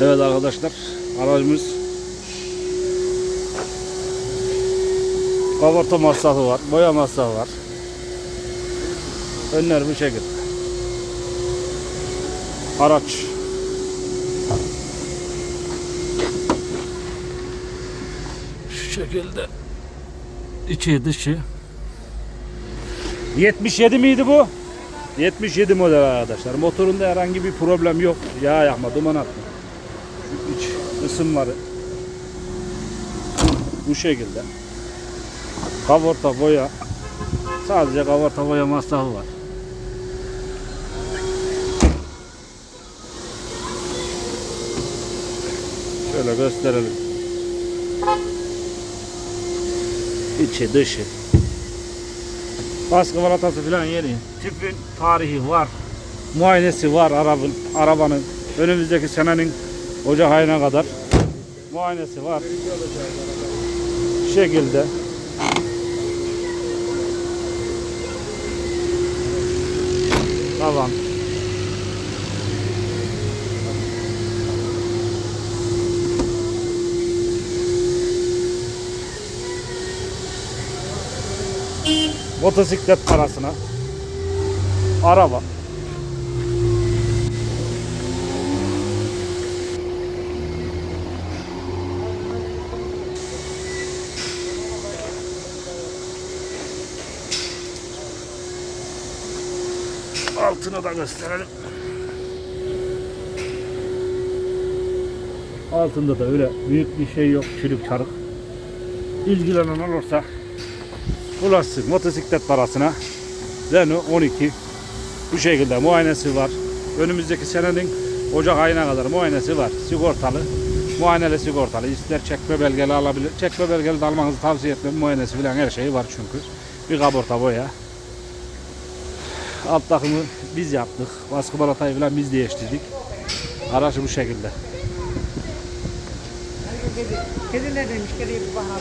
Evet arkadaşlar aracımız kabartma masrafı var, boya masrafı var. Önler bu şekilde. Araç. Şu şekilde. İçi dışı. 77 miydi bu? 77 model arkadaşlar. Motorunda herhangi bir problem yok. Yağ yakma, duman atma. İç ısınmaları bu şekilde. Kavorta boya. Sadece kavorta boya masrafı var. Şöyle gösterelim. İçi dışı. Baskı balatası falan yeni. Tipin tarihi var. Muayenesi var arabanın, arabanın. Önümüzdeki senenin Ocak ayına kadar muayenesi var. Bu şekilde. Tamam. Motosiklet parasına araba altını da gösterelim. Altında da öyle büyük bir şey yok, çürük çarık. İlgilenen olursa ulaşsın motosiklet parasına Renault 12 bu şekilde muayenesi var. Önümüzdeki senenin Ocak ayına kadar muayenesi var. Sigortalı. Muayeneli sigortalı. İster çekme belgeli alabilir. Çekme belgeli de almanızı tavsiye etmem. Muayenesi falan her şeyi var çünkü. Bir kaporta boya. Alt takımı biz yaptık. Baskı balatayı falan biz değiştirdik. Araç bu şekilde. Kedi ne demiş? Kediye bir bakalım.